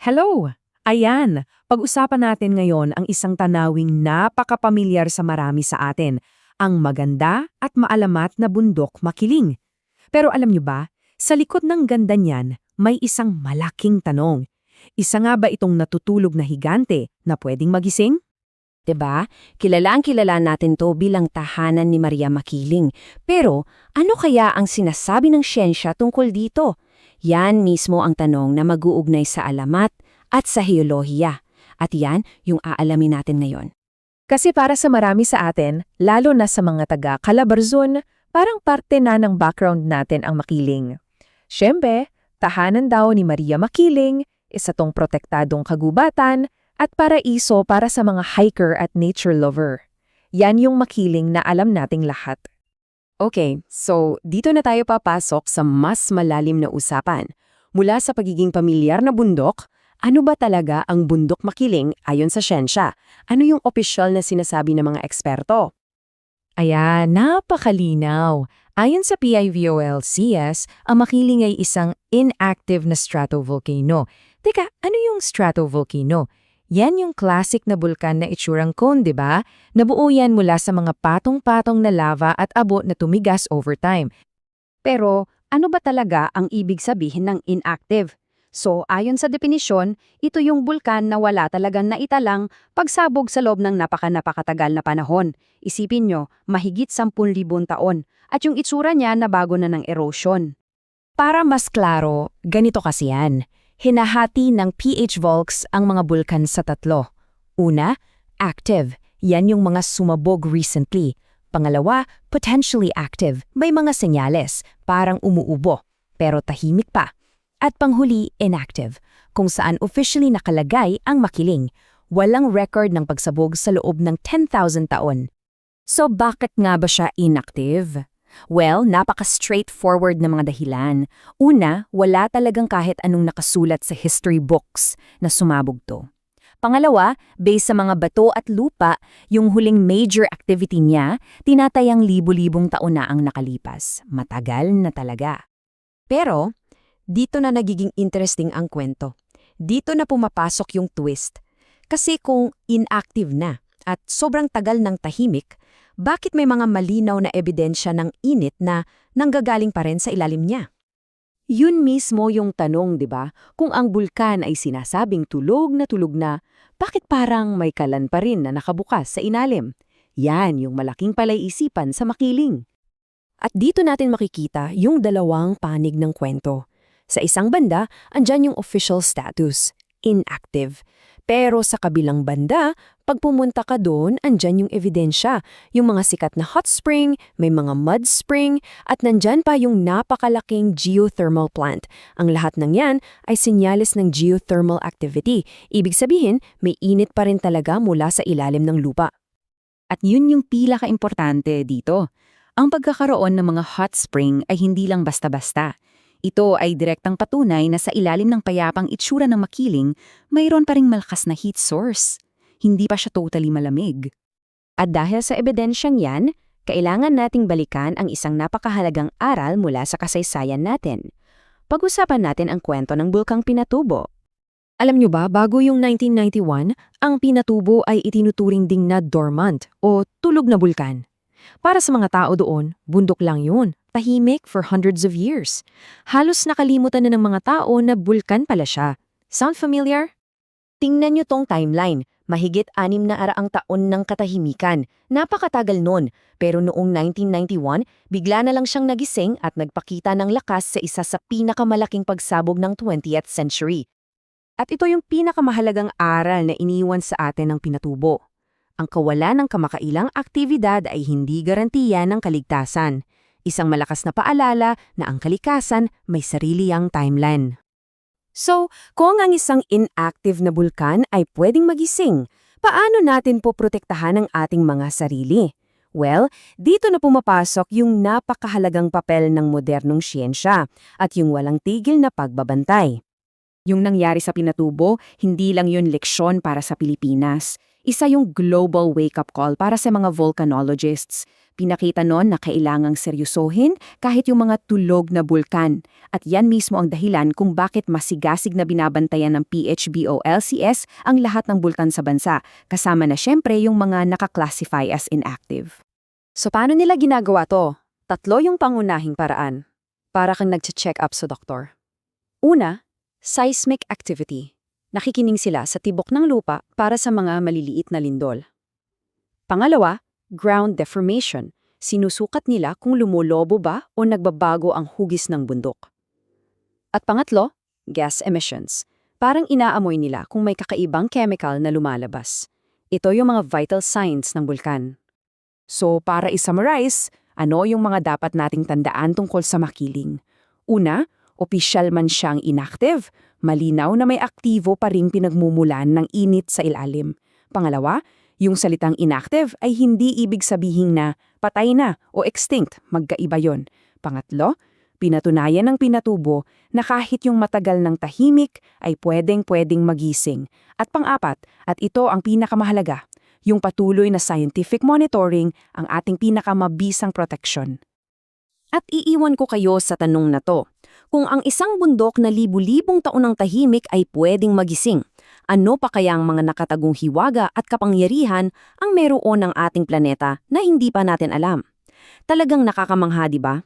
Hello! Ayan, pag-usapan natin ngayon ang isang tanawing napakapamilyar sa marami sa atin, ang maganda at maalamat na bundok makiling. Pero alam nyo ba, sa likod ng ganda niyan, may isang malaking tanong. Isa nga ba itong natutulog na higante na pwedeng magising? 'Di ba? Kilalang kilala natin to bilang tahanan ni Maria Makiling. Pero ano kaya ang sinasabi ng siyensya tungkol dito? Yan mismo ang tanong na mag-uugnay sa alamat at sa heolohiya. At yan yung aalamin natin ngayon. Kasi para sa marami sa atin, lalo na sa mga taga Calabarzon, parang parte na ng background natin ang makiling. Siyempre, tahanan daw ni Maria Makiling, isa tong protektadong kagubatan, at paraiso para sa mga hiker at nature lover. Yan yung makiling na alam nating lahat. Okay, so dito na tayo papasok sa mas malalim na usapan. Mula sa pagiging pamilyar na bundok, ano ba talaga ang bundok makiling ayon sa siyensya? Ano yung opisyal na sinasabi ng mga eksperto? Ayan, napakalinaw. Ayon sa PIVOLCS, ang makiling ay isang inactive na stratovolcano. Teka, ano yung stratovolcano? Yan yung classic na bulkan na itsurang cone, di ba? Nabuo yan mula sa mga patong-patong na lava at abo na tumigas over time. Pero ano ba talaga ang ibig sabihin ng inactive? So ayon sa definisyon, ito yung bulkan na wala talagang naitalang pagsabog sa loob ng napaka-napakatagal na panahon. Isipin nyo, mahigit 10,000 taon. At yung itsura niya na bago na ng erosion. Para mas klaro, ganito kasi yan. Hinahati ng PH Volks ang mga bulkan sa tatlo. Una, active. Yan yung mga sumabog recently. Pangalawa, potentially active. May mga senyales, parang umuubo, pero tahimik pa. At panghuli, inactive, kung saan officially nakalagay ang makiling. Walang record ng pagsabog sa loob ng 10,000 taon. So bakit nga ba siya inactive? Well, napaka-straightforward na mga dahilan. Una, wala talagang kahit anong nakasulat sa history books na sumabog to. Pangalawa, based sa mga bato at lupa, yung huling major activity niya, tinatayang libu-libong taon na ang nakalipas. Matagal na talaga. Pero, dito na nagiging interesting ang kwento. Dito na pumapasok yung twist. Kasi kung inactive na at sobrang tagal ng tahimik, bakit may mga malinaw na ebidensya ng init na nanggagaling pa rin sa ilalim niya? Yun mismo yung tanong, di ba? Kung ang bulkan ay sinasabing tulog na tulog na, bakit parang may kalan pa rin na nakabukas sa inalim? Yan yung malaking palay-isipan sa makiling. At dito natin makikita yung dalawang panig ng kwento. Sa isang banda, andyan yung official status, inactive. Pero sa kabilang banda, pag pumunta ka doon, andyan yung ebidensya. Yung mga sikat na hot spring, may mga mud spring, at nandyan pa yung napakalaking geothermal plant. Ang lahat ng yan ay senyales ng geothermal activity. Ibig sabihin, may init pa rin talaga mula sa ilalim ng lupa. At yun yung pila ka-importante dito. Ang pagkakaroon ng mga hot spring ay hindi lang basta-basta. Ito ay direktang patunay na sa ilalim ng payapang itsura ng makiling, mayroon pa ring malakas na heat source. Hindi pa siya totally malamig. At dahil sa ebidensyang yan, kailangan nating balikan ang isang napakahalagang aral mula sa kasaysayan natin. Pag-usapan natin ang kwento ng bulkang Pinatubo. Alam nyo ba, bago yung 1991, ang Pinatubo ay itinuturing ding na dormant o tulog na bulkan. Para sa mga tao doon, bundok lang yun, tahimik for hundreds of years. Halos nakalimutan na ng mga tao na bulkan pala siya. Sound familiar? Tingnan nyo tong timeline. Mahigit anim na araang taon ng katahimikan. Napakatagal nun. Pero noong 1991, bigla na lang siyang nagising at nagpakita ng lakas sa isa sa pinakamalaking pagsabog ng 20th century. At ito yung pinakamahalagang aral na iniwan sa atin ng pinatubo. Ang kawalan ng kamakailang aktibidad ay hindi garantiya ng kaligtasan. Isang malakas na paalala na ang kalikasan may sarili ang timeline. So, kung ang isang inactive na bulkan ay pwedeng magising, paano natin po protektahan ang ating mga sarili? Well, dito na pumapasok yung napakahalagang papel ng modernong siyensya at yung walang tigil na pagbabantay. Yung nangyari sa Pinatubo, hindi lang yun leksyon para sa Pilipinas. Isa yung global wake-up call para sa mga volcanologists. Pinakita noon na kailangang seryosohin kahit yung mga tulog na bulkan. At yan mismo ang dahilan kung bakit masigasig na binabantayan ng PHB o LCS ang lahat ng bulkan sa bansa, kasama na syempre yung mga nakaklasify as inactive. So paano nila ginagawa to? Tatlo yung pangunahing paraan. Para kang nagche-check up sa doktor. Una, seismic activity. Nakikining sila sa tibok ng lupa para sa mga maliliit na lindol. Pangalawa, ground deformation. Sinusukat nila kung lumulobo ba o nagbabago ang hugis ng bundok. At pangatlo, gas emissions. Parang inaamoy nila kung may kakaibang chemical na lumalabas. Ito yung mga vital signs ng bulkan. So para i-summarize, ano yung mga dapat nating tandaan tungkol sa makiling? Una, opisyal man siyang inactive, malinaw na may aktibo pa ring pinagmumulan ng init sa ilalim. Pangalawa, yung salitang inactive ay hindi ibig sabihin na patay na o extinct, magkaiba yon. Pangatlo, pinatunayan ng pinatubo na kahit yung matagal ng tahimik ay pwedeng-pwedeng magising. At pang-apat, at ito ang pinakamahalaga, yung patuloy na scientific monitoring ang ating pinakamabisang proteksyon. At iiwan ko kayo sa tanong na to. Kung ang isang bundok na libu-libong taon ng tahimik ay pwedeng magising, ano pa kaya ang mga nakatagong hiwaga at kapangyarihan ang meron ng ating planeta na hindi pa natin alam? Talagang nakakamangha, di ba?